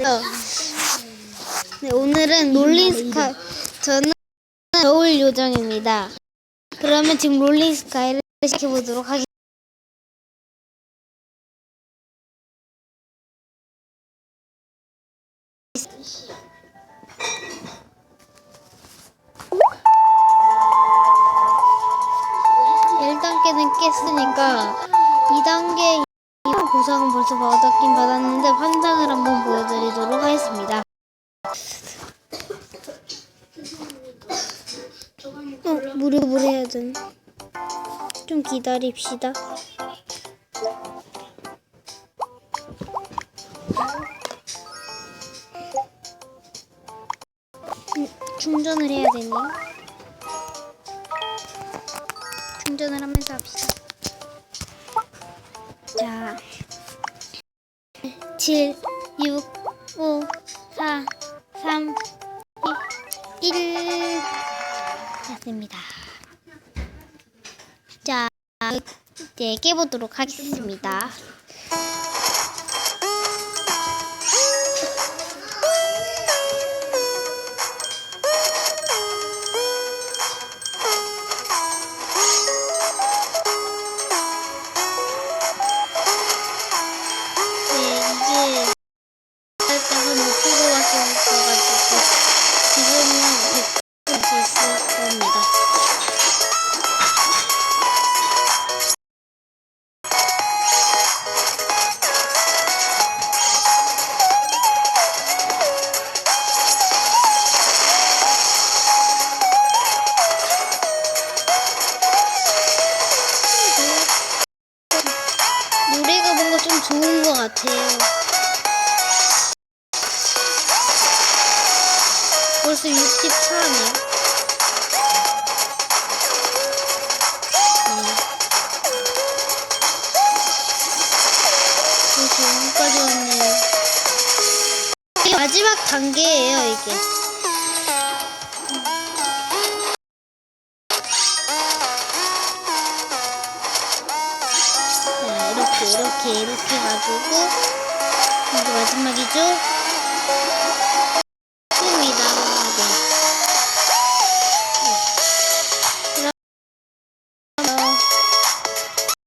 네, 오늘은 롤링 스카이 저는 겨울 요정입니다. 그러면 지금 롤링 스카이를 시켜보도록 하겠습니다. 일단계는 깼으니까 2단계 보상은 벌써 받았긴 받았는데 환상을 한번 보여드리도록 어, 무릎을 해야 되네. 좀 기다립시다. 음, 충전을 해야 되네. 충전을 하면서 합시다. 자, 7, 6, 됐습니다. 자, 이제 깨보도록 하겠습니다. 100%수 있을 겁니다. 노래가 뭔가 좀 좋은 것 같아요. 벌써 64네 여기까지 왔네요. 이게 마지막 단계예요, 이게. 자, 이렇게, 이렇게, 이렇게 해가지고, 이게 마지막이죠?